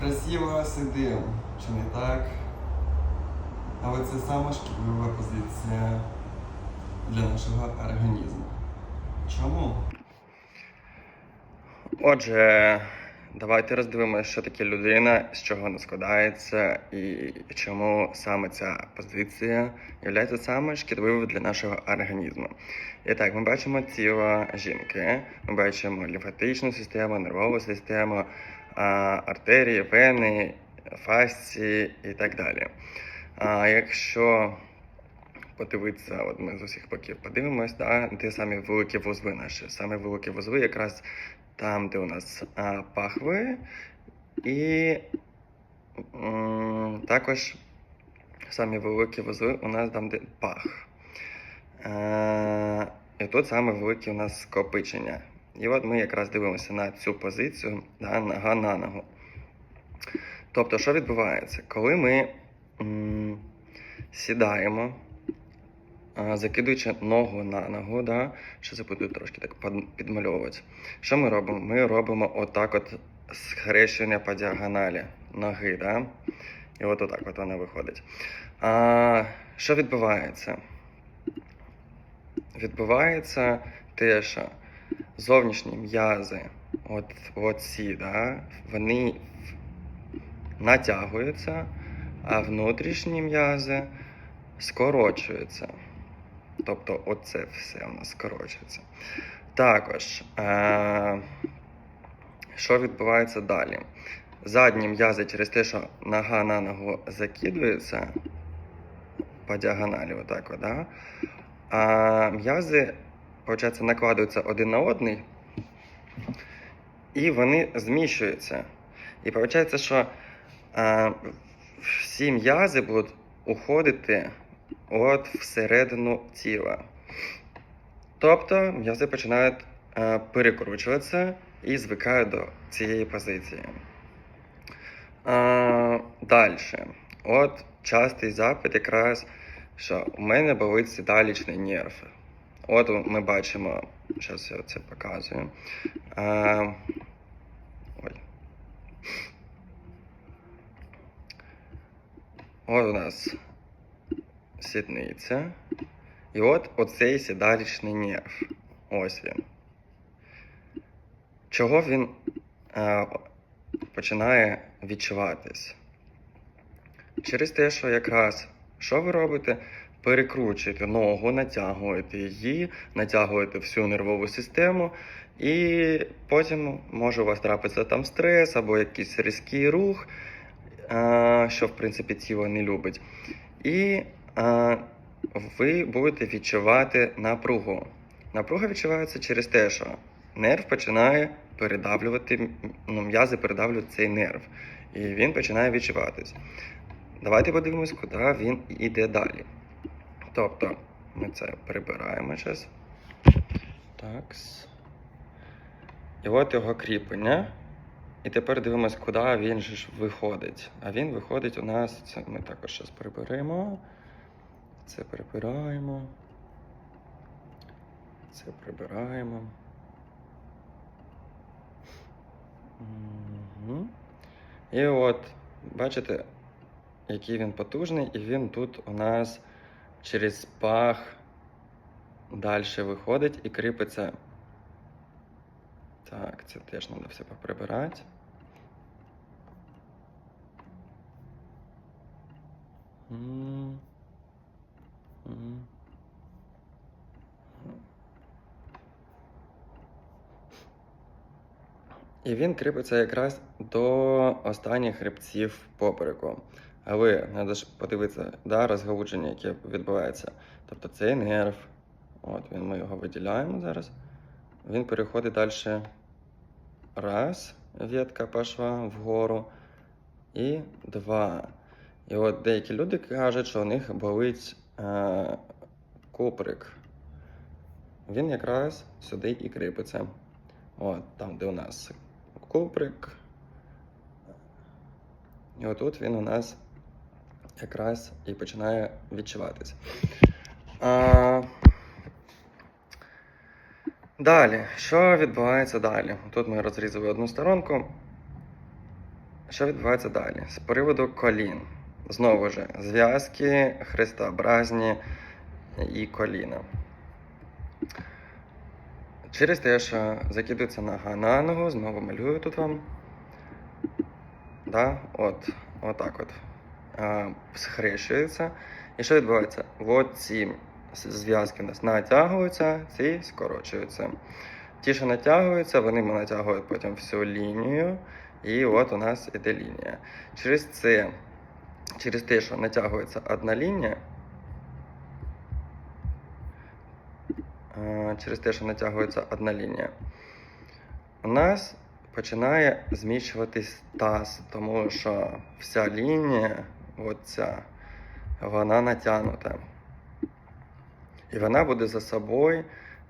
Красиво сидим, чи не так? Але це саме шкідлива позиція для нашого організму. Чому? Отже, давайте роздивимося, що таке людина, з чого вона складається і чому саме ця позиція є саме шкідливою для нашого організму. І так, ми бачимо тіло жінки, ми бачимо лімфатичну систему, нервову систему, артерії, вени, фасції і так далі. А якщо подивитися, от ми з усіх боків подивимось, да, де самі великі вузли наші. Саме великі вузли якраз там, де у нас а, пахви, і м, також самі великі вузли у нас там, де пах. Е, і тут саме велике у нас скопичення. І от ми якраз дивимося на цю позицію да, нога на ногу. Тобто, що відбувається? Коли ми м, сідаємо, а, закидуючи ногу на ногу, да, що це буду трошки так підмальовувати. Що ми робимо? Ми робимо отак от схрещення по діагоналі ноги, да? і от отак от вона виходить. А, що відбувається? Відбувається те, що зовнішні м'язи, от, от ці, да, вони натягуються, а внутрішні м'язи скорочуються. Тобто, оце все у нас скорочується. Також, е- що відбувається далі? Задні м'язи через те, що нога на ногу закидується по діагоналі, отак, да? а м'язи, виходить, накладаються один на одний, і вони зміщуються. І виходить, що е, всі м'язи будуть уходити от всередину тіла. Тобто м'язи починають е, перекручуватися і звикають до цієї позиції. Е, Далі. От частий запит якраз, що у мене болить сідалічний нерв. От ми бачимо, зараз я це показую. Е, ой. От у нас сідниця. І от оцей сідалічний нерв. Ось він. Чого він е, починає відчуватись? Через те, що якраз що ви робите? Перекручуєте ногу, натягуєте її, натягуєте всю нервову систему, і потім може у вас трапитися там стрес або якийсь різкий рух, е, що в принципі тіло не любить. І е, ви будете відчувати напругу. Напруга відчувається через те, що нерв починає передавлювати, ну, м'язи передавлюють цей нерв, і він починає відчуватись. Давайте подивимось, куди він йде далі. Тобто, ми це прибираємо зараз. Такс. І от його кріплення. І тепер дивимось, куди він ж виходить. А він виходить у нас. Це ми також зараз приберемо. Це прибираємо. Це прибираємо. Мгм. І от, бачите, який він потужний, і він тут у нас через пах далі виходить і кріпиться. Так, це теж треба все поприбирати. І він кріпиться якраз до останніх хребців попереку. Але треба ж подивитися, да, розгалудження, яке відбувається. Тобто цей нерв, от він, ми його виділяємо зараз. Він переходить далі. Раз, ветка пішла вгору. І два. І от деякі люди кажуть, що у них болить е, куприк. Він якраз сюди і кріпиться. От, там, де у нас куприк. І отут він у нас якраз і починає відчуватися. А, далі, що відбувається далі? Тут ми розрізали одну сторонку. Що відбувається далі? З приводу колін. Знову ж, зв'язки хрестообразні і коліна. Через те, що закидується нога на ногу, знову малюю тут вам. Да? От, отак от. Схрещується. І що відбувається? От ці зв'язки у нас натягуються, ці скорочуються. Ті, що натягуються, вони натягують потім всю лінію. І от у нас іде лінія. Через це, через те, що натягується одна лінія, через те, що натягується одна лінія, у нас починає зміщуватись таз, тому що вся лінія, от ця, вона натягнута. І вона буде за собою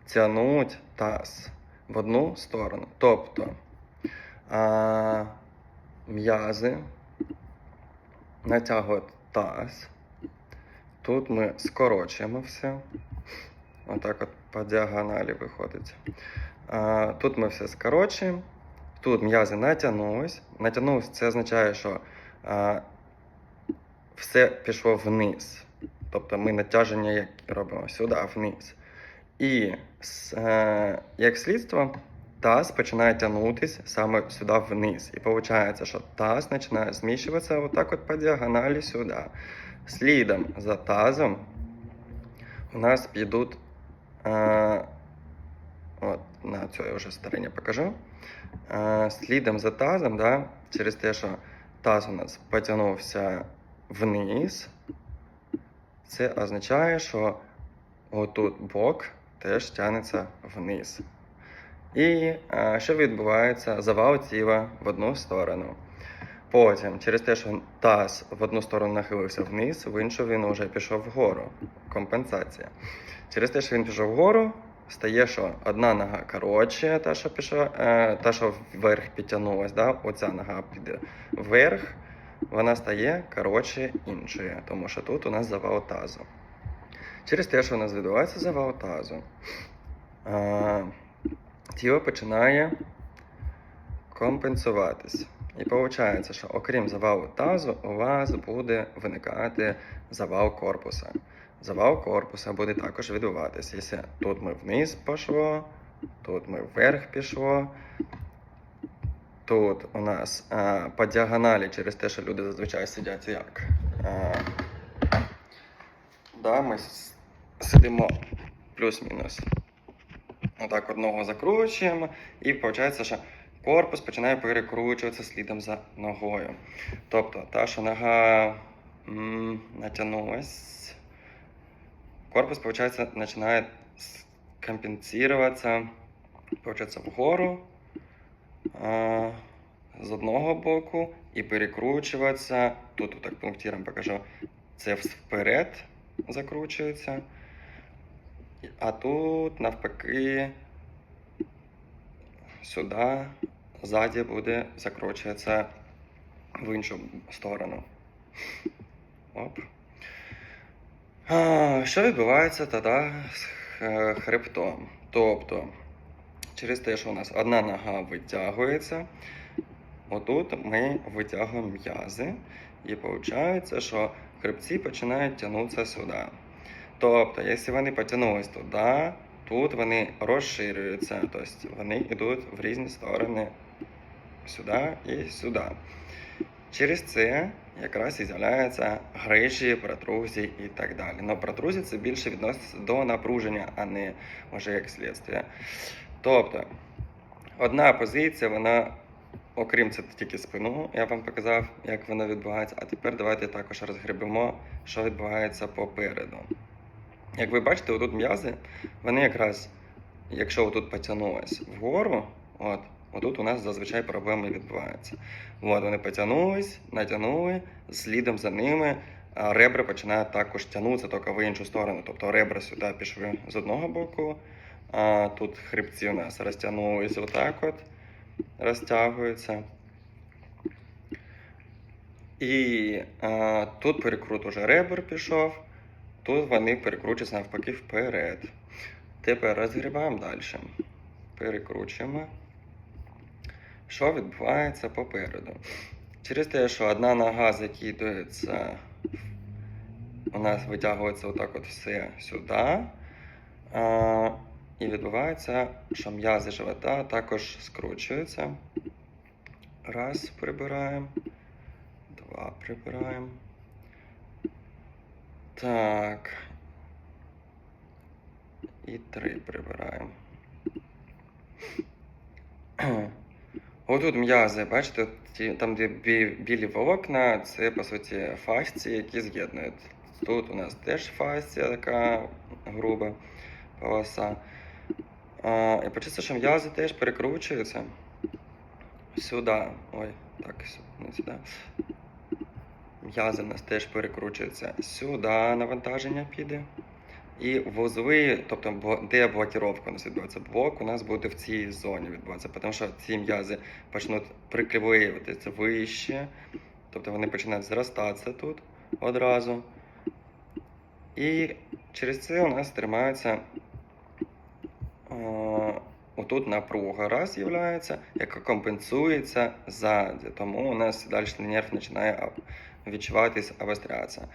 тягнути таз в одну сторону. Тобто а, м'язи натягують таз. Тут ми скорочуємо все. Отак от по діагоналі виходить. А, тут ми все скорочуємо. Тут м'язи натягнулись. Натягнулись це означає, що а, все пішло вниз. Тобто ми натяження як робимо сюди вниз. І е, як слідство, таз починає тягнутися саме сюди вниз. І виходить, що таз починає зміщуватися отак от по діагоналі сюди. Слідом за тазом у нас підуть. Е, от на цій вже стороні покажу. Е, слідом за тазом, да, через те, що таз у нас потягнувся вниз, це означає, що отут бок теж тягнеться вниз. І е, що відбувається? Завал тіла в одну сторону. Потім, через те, що таз в одну сторону нахилився вниз, в іншу він вже пішов вгору. Компенсація. Через те, що він пішов вгору, стає, що одна нога коротше, та, що пішла, е, та, що вверх підтягнулась, да? оця нога піде вверх, вона стає коротше іншої, тому що тут у нас завал тазу. Через те, що у нас відбувається завал тазу, тіло починає компенсуватись. І виходить, що окрім завалу тазу, у вас буде виникати завал корпуса. Завал корпуса буде також відбуватися. Якщо тут ми вниз пішло, тут ми вверх пішло. Тут у нас а, по діагоналі через те, що люди зазвичай сидять як. А, да, ми сидимо плюс-мінус. Отак одного закручуємо, і виходить, що корпус починає перекручуватися слідом за ногою. Тобто, та, що нога натягнулась, корпус, виходить, починає компенсуватися, виходить, вгору з одного боку і перекручуватися. Тут так пунктиром покажу. Це вперед закручується. А тут навпаки сюди, ззаді буде закручуватися в іншу сторону. Оп. А, що відбувається тоді з х- хребтом? Тобто, через те, що у нас одна нога витягується, отут ми витягуємо м'язи, і виходить, що хребці починають тягнутися сюди. Тобто, якщо вони потягнулись туди, тут вони розширюються, тобто вони йдуть в різні сторони сюди і сюди. Через це якраз і з'являються грижі, протрузії і так далі. Но протрузії це більше відноситься до напруження, а не може як слідство. Тобто, одна позиція, вона, окрім це тільки спину, я вам показав, як вона відбувається. А тепер давайте також розгребемо, що відбувається попереду. Як ви бачите, отут м'язи, вони якраз, якщо отут потягнулись вгору, от, отут у нас зазвичай проблеми відбуваються. От, вони потягнулись, натягнули, слідом за ними а ребра починають також тягнутися, тільки в іншу сторону. Тобто ребра сюди пішли з одного боку, а тут хребці у нас розтягнулись отак от, розтягуються. І а, тут перекрут уже ребер пішов, тут вони перекручуються навпаки вперед. Тепер розгрібаємо далі. Перекручуємо. Що відбувається попереду? Через те, що одна нога закидується, у нас витягується отак от все сюди. А, і відбувається, що м'язи живота також скручуються. Раз, прибираємо. Два прибираємо. Так. І три прибираємо. Отут м'язи, бачите, там, де бі- білі волокна, це по суті фасції, які з'єднують. Тут у нас теж фасція така груба полоса. А, і почується, що м'язи теж перекручуються сюди. Ой, так, не сюди. М'язи у нас теж перекручуються сюди, навантаження піде. І вузли, тобто де блокіровка у нас відбувається, блок у нас буде в цій зоні відбуватися, тому що ці м'язи почнуть приклеюватися вище, тобто вони починають зростатися тут одразу. І через це у нас тримається е, отут напруга раз з'являється, яка компенсується ззаді. Тому у нас далі нерв починає відчуватись, обострятися.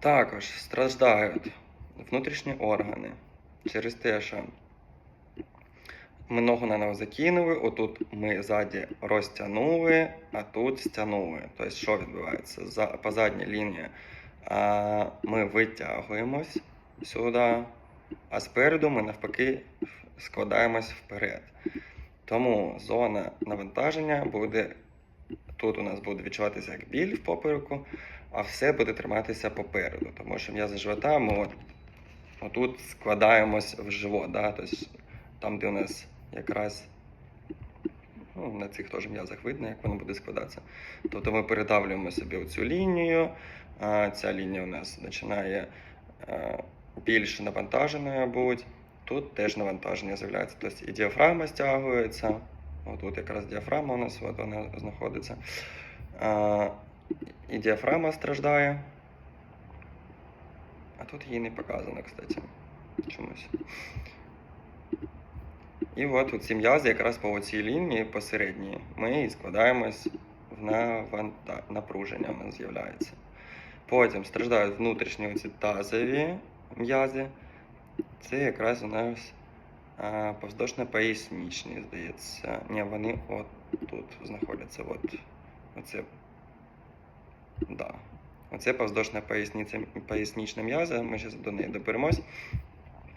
Також страждають внутрішні органи через те, що ми ногу на ногу закинули, отут ми ззаді розтягнули, а тут стягнули. Тобто, що відбувається? За, по задній лінії а, ми витягуємось сюди, а спереду ми навпаки складаємось вперед. Тому зона навантаження буде. Тут у нас буде відчуватися як біль в попереку, а все буде триматися попереду, тому що м'язи живота ми от, отут складаємось в живот, да? тобто, там, де у нас якраз ну, на цих теж м'язах видно, як воно буде складатися. Тобто ми передавлюємо собі оцю лінію, ця лінія у нас починає е, більш навантаженою бути. Тут теж навантаження з'являється. Тобто і діафрагма стягується. Отут якраз діафрагма у нас от вона знаходиться. А, і діафрагма страждає. А тут її не показано, кстати. Чомусь. І от ці м'язи якраз по цій лінії посередній ми і складаємось в наванта... напруження у з'являється. Потім страждають внутрішні оці тазові м'язи. Це якраз у нас повздошно-пояснічні, здається. Ні, вони от тут знаходяться. От. Оце. Да. Оце повздошна пояснічна м'яза. Ми зараз до неї доберемось.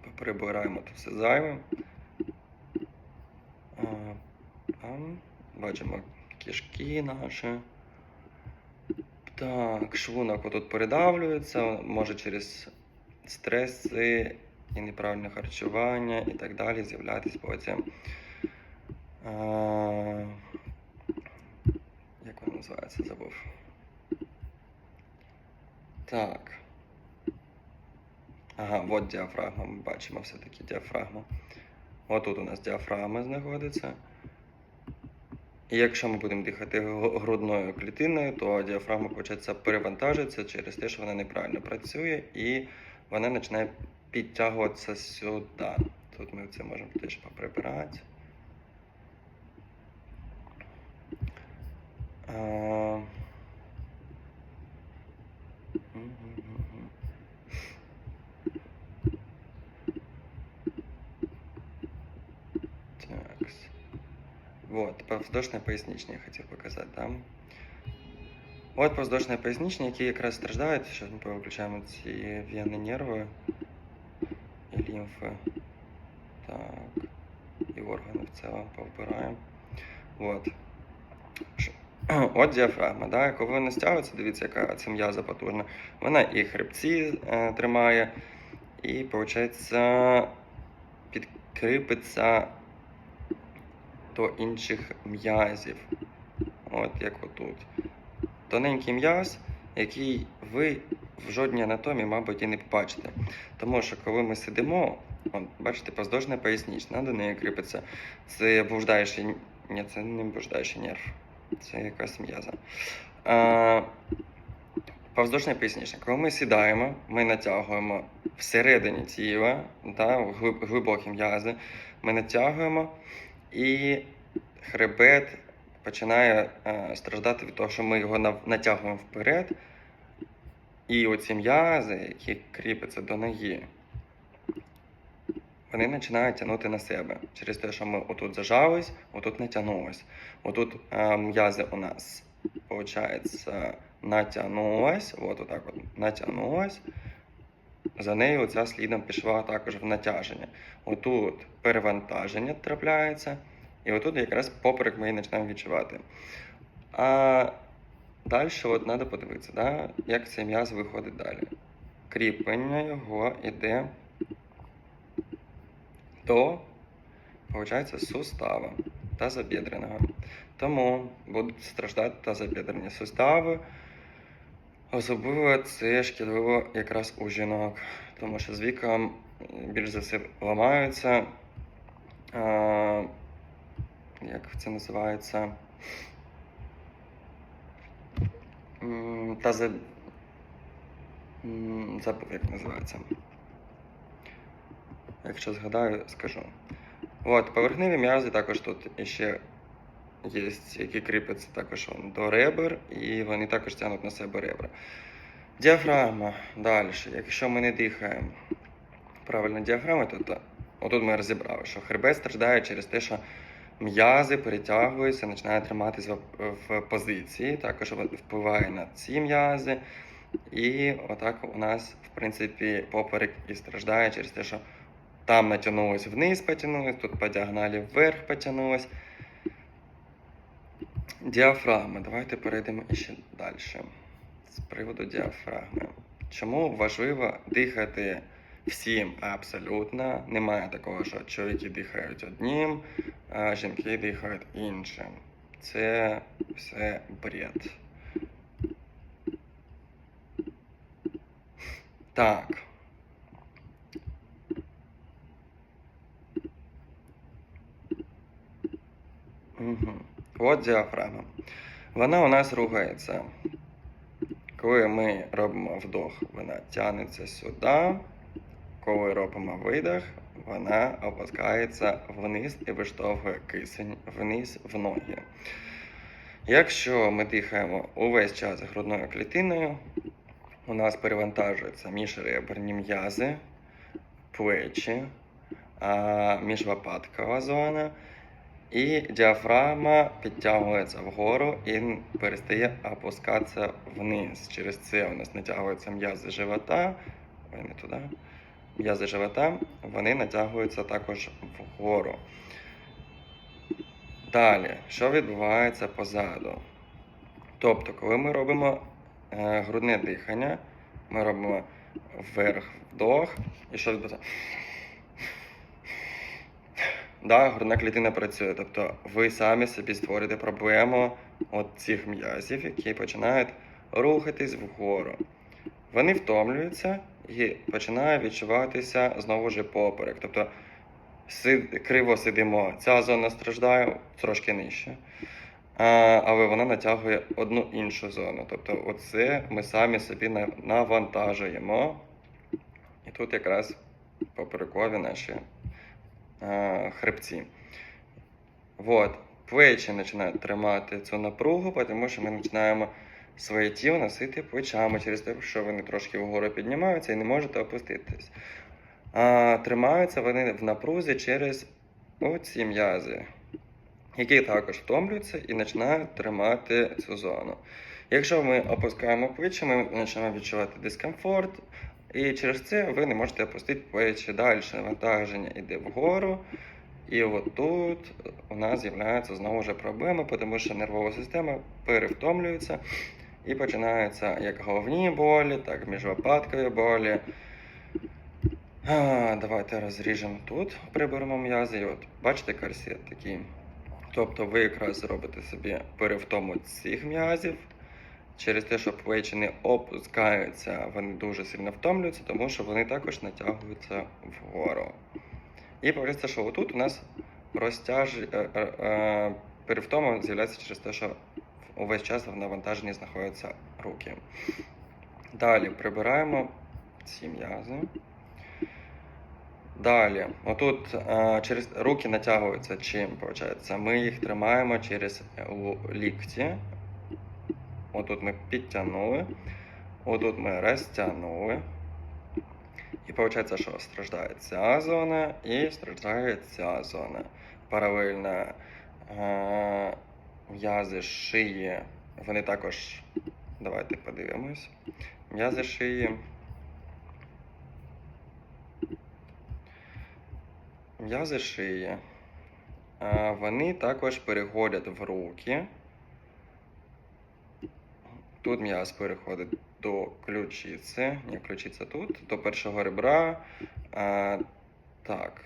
Поприбираємо тут все зайве. Бачимо кишки наші. Так, шлунок отут передавлюється, може через стреси і неправильне харчування і так далі з'являтися потім. А, як воно називається? Забув. Так. Ага, от діафрагма. Ми бачимо все-таки діафрагму. Отут у нас діафрагма знаходиться. І якщо ми будемо дихати грудною клітиною, то діафрагма початься перевантажиться через те, що вона неправильно працює, і вона починає підтягуватися сюди. Тут ми це можемо теж поприбирати. Так. Вот, повздошно-поясничні я хотів показати, да? От повздошно-поясничні, які якраз страждають. Зараз ми повиключаємо ці вени нерви і лімфи. Так. І органи в цілому повбираємо. Вот. Ш- От діафрагма, да? коли вона стягується, дивіться, яка це м'яза потужна. Вона і хребці е, тримає, і, виходить, підкріпиться до інших м'язів. От як отут. Тоненький м'яз, який ви в жодній анатомії, мабуть, і не побачите. Тому що коли ми сидимо, от, бачите, поздовжна пояснічна, до неї кріпиться. Це блуждаючий, ні, це не блуждаючий нерв. Це якась м'яза. А, Повздошна пояснічна. Коли ми сідаємо, ми натягуємо всередині тіла, да, глибокі м'язи, ми натягуємо і хребет починає е, страждати від того, що ми його натягуємо вперед. І оці м'язи, які кріпляться до ноги, вони починають тягнути на себе через те, що ми отут зажались, отут натягнулось. Отут е, м'язи у нас, виходить, натягнулось, от отак от натягнулось. За нею оця слідом пішла також в натяження. Отут перевантаження трапляється, і отут якраз поперек ми і починаємо відчувати. А далі от треба подивитися, да, як цей м'яз виходить далі. Кріплення його йде до, виходить, сустава тазобідреного. Тому будуть страждати тазобідрені сустави. Особливо це шкідливо якраз у жінок, тому що з віком більш за все ламаються. Як це називається? М, Тазе... м, Забув, як називається. Якщо згадаю, скажу. От, поверхневі м'язи також тут іще є, які кріпляться також до ребер, і вони також тягнуть на себе ребра. Діафрагма. Далі. Якщо ми не дихаємо правильно діафрагми, то отут ми розібрали, що хребет страждає через те, що м'язи перетягуються, починає триматися в, позиції, також впливає на ці м'язи. І отак у нас, в принципі, поперек і страждає через те, що там натягнулось вниз, потягнулось, тут по діагоналі вверх потягнулось. Діафрагма. Давайте перейдемо іще далі. З приводу діафрагми. Чому важливо дихати всім абсолютно? Немає такого, що чоловіки дихають одним, а жінки дихають іншим. Це все бред. Так. Угу. От діафрагма. Вона у нас рухається. Коли ми робимо вдох, вона тягнеться сюди. Коли робимо видих, вона опускається вниз і виштовхує кисень вниз в ноги. Якщо ми дихаємо увесь час грудною клітиною, у нас перевантажуються міжреберні м'язи, плечі, міжлопаткова зона. І діафрагма підтягується вгору і перестає опускатися вниз. Через це у нас натягуються м'язи живота. Ой, не туди. М'язи живота, вони натягуються також вгору. Далі, що відбувається позаду? Тобто, коли ми робимо е, грудне дихання, ми робимо вверх вдох, і що відбувається? Да, грудна клітина працює. Тобто ви самі собі створюєте проблему от цих м'язів, які починають рухатись вгору. Вони втомлюються і починає відчуватися знову ж поперек. Тобто сид, криво сидимо, ця зона страждає трошки нижче. А, але вона натягує одну іншу зону. Тобто, оце ми самі собі навантажуємо. І тут якраз поперекові наші а, хребці. Вот. Плечі починають тримати цю напругу, тому що ми починаємо своє тіло носити плечами через те, що вони трошки вгору піднімаються і не можете опуститись. А тримаються вони в напрузі через оці м'язи, які також втомлюються і починають тримати цю зону. Якщо ми опускаємо плечі, ми починаємо відчувати дискомфорт, і через це ви не можете опустити плечі далі. Навантаження йде вгору. І от тут у нас з'являються знову ж проблеми, тому що нервова система перевтомлюється і починаються як головні болі, так і міжлопаткові болі. А, давайте розріжемо тут, приберемо м'язи. І от бачите корсет такий. Тобто ви якраз зробите собі перевтому цих м'язів. Через те, що плечі не опускаються, вони дуже сильно втомлюються, тому що вони також натягуються вгору. І повірте, що отут у нас розтяж... е, е, е, перевтома з'являється через те, що увесь час в навантаженні знаходяться руки. Далі прибираємо ці м'язи. Далі, отут а, через руки натягуються чим, виходить? Ми їх тримаємо через е, лікті. Отут ми підтягнули, отут ми розтягнули. І виходить, що страждає ця зона і страждає ця зона. Паралельно е, м'язи шиї, вони також. Давайте подивимось. М'язи шиї. М'язи шиї. Вони також переходять в руки. Тут м'яз переходить до ключиці. Ні, ключиця тут, до першого ребра. Так.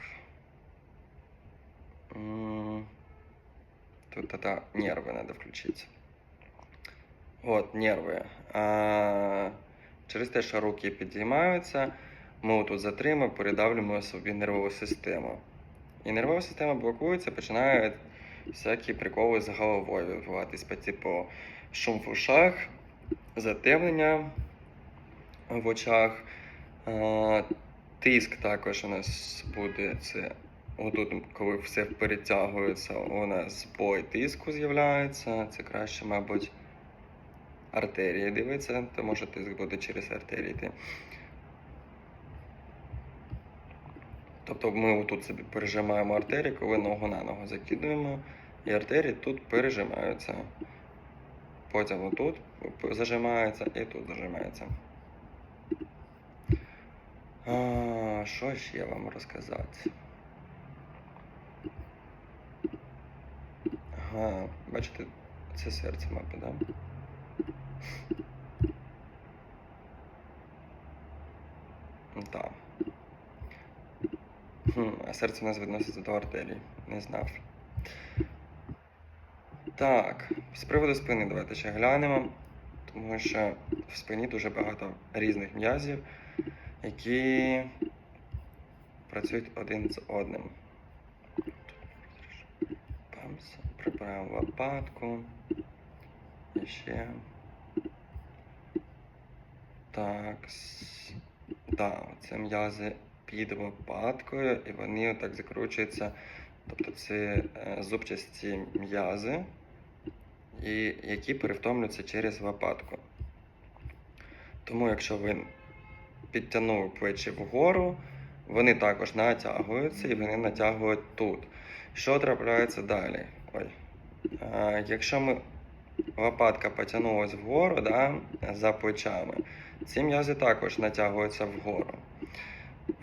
Тут та нерви треба включити. От, нерви. А, через те, що руки підіймаються, ми тут затримуємо, передавлюємо собі нервову систему. І нервова система блокується, починають всякі приколи з головою відбуватись, по типу шум в ушах, затемнення в очах. Тиск також у нас буде це. Отут, коли все перетягується, у нас збой тиску з'являється. Це краще, мабуть, артерії дивиться, тому що тиск буде через артерії йти. Тобто ми тут собі пережимаємо артерії, коли ногу на ногу закидуємо, і артерії тут пережимаються. Потім отут зажимається і тут зажимається. А, що ще вам розказати? Ага, бачите, це серце, мабуть, да? Так. Хм, а серце у нас відноситься до артерій. Не знав. Так, з приводу спини давайте ще глянемо, тому що в спині дуже багато різних м'язів, які працюють один з одним. Памс, прибираємо лопатку. І ще. Так. Да, це м'язи під лопаткою, і вони так закручуються. Тобто це е, зубчасті м'язи, і які перевтомлюються через лопатку. Тому, якщо ви підтягнули плечі вгору, вони також натягуються і вони натягують тут. Що трапляється далі? Ой. А, якщо ми лопатка потягнулась вгору да, за плечами, ці м'язи також натягуються вгору.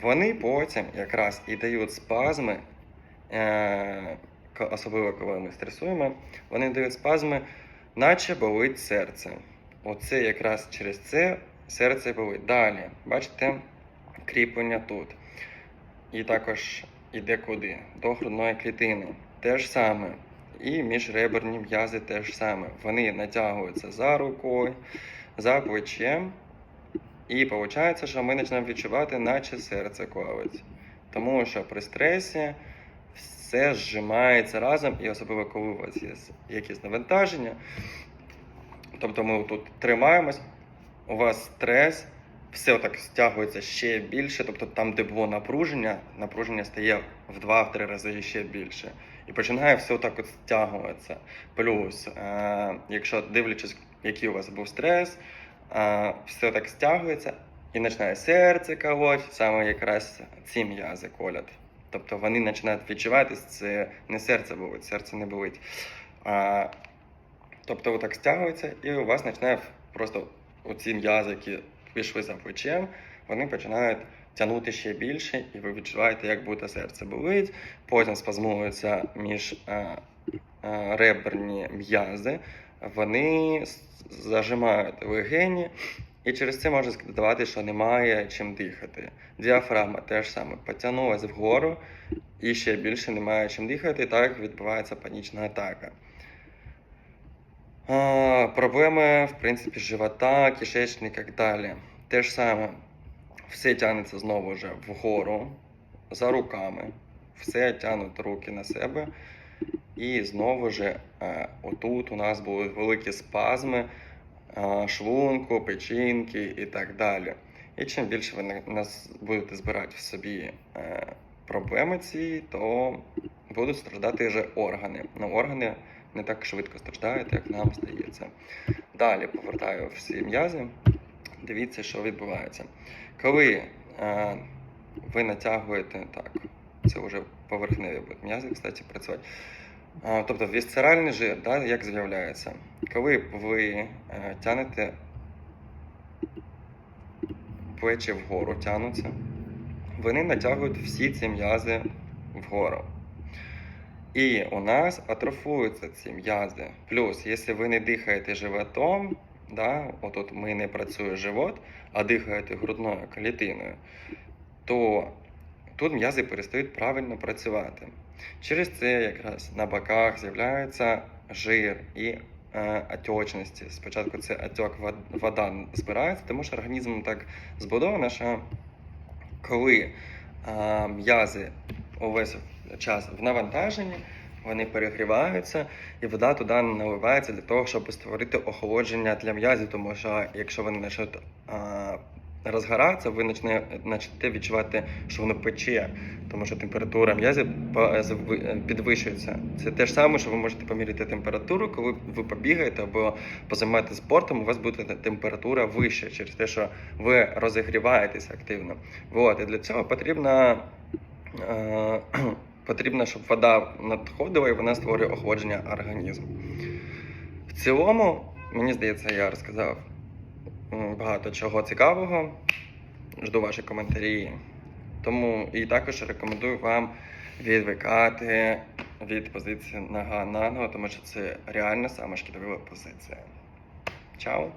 Вони потім якраз і дають спазми, е, особливо коли ми стресуємо, вони дають спазми, наче болить серце. Оце якраз через це серце болить. Далі, бачите, кріплення тут. І також іде куди? До грудної клітини. Те ж саме. І міжреберні м'язи теж саме. Вони натягуються за рукою, за плечем. І виходить, що ми починаємо відчувати, наче серце колить. Тому що при стресі все зжимається разом, і особливо коли у вас є якісь навантаження. Тобто ми тут тримаємось, у вас стрес, все так стягується ще більше. Тобто там, де було напруження, напруження стає в 2-3 рази ще більше. І починає все так от стягуватися. Плюс, е, якщо дивлячись, який у вас був стрес, е, все так стягується і починає серце колоть, саме якраз ці м'язи колять. Тобто вони починають відчуватись, це не серце болить, серце не болить. А, тобто отак стягується, і у вас починає просто оці м'язи, які пішли за плечем, вони починають тягнути ще більше, і ви відчуваєте, як будто серце болить. Потім спазмуються між е, е, реберні м'язи, вони зажимають легені, і через це може здавати, що немає чим дихати. Діафрагма теж саме потягнулася вгору, і ще більше немає чим дихати, і так відбувається панічна атака. А, проблеми, в принципі, живота, кишечника і так далі. Те ж саме, все тягнеться знову вже вгору, за руками, все тягнуть руки на себе. І знову ж е, отут у нас були великі спазми е, шлунку, печінки і так далі. І чим більше ви нас будете збирати в собі е, проблеми ці, то будуть страждати вже органи. Ну, органи не так швидко страждають, як нам здається. Далі повертаю всі м'язи. Дивіться, що відбувається. Коли е, ви натягуєте так, це вже поверхневі будуть м'язи, кстати, працювати. А, тобто вісцеральний жир, да, як з'являється? Коли ви е, тянете плечі вгору тянуться, вони натягують всі ці м'язи вгору. І у нас атрофуються ці м'язи. Плюс, якщо ви не дихаєте животом, да, отут ми не працює живот, а дихаєте грудною клітиною, то тут м'язи перестають правильно працювати. Через це якраз на боках з'являється жир і е, отечності. Спочатку це отек вода збирається, тому що організм так збудовано, що коли е, м'язи увесь час в навантаженні, вони перегріваються, і вода туди наливається для того, щоб створити охолодження для м'язів, тому що якщо вони почнуть розгоратися, ви почнете відчувати, що воно пече, тому що температура м'язів підвищується. Це те ж саме, що ви можете поміряти температуру, коли ви побігаєте або позаймаєтеся спортом, у вас буде температура вища через те, що ви розігріваєтесь активно. Вот. І для цього потрібно, потрібно, щоб вода надходила і вона створює охолодження організму. В цілому, мені здається, я розказав багато чого цікавого. Жду ваші коментарі. Тому і також рекомендую вам відвикати від позиції нога на ногу, тому що це реально саме шкідлива позиція. Чао!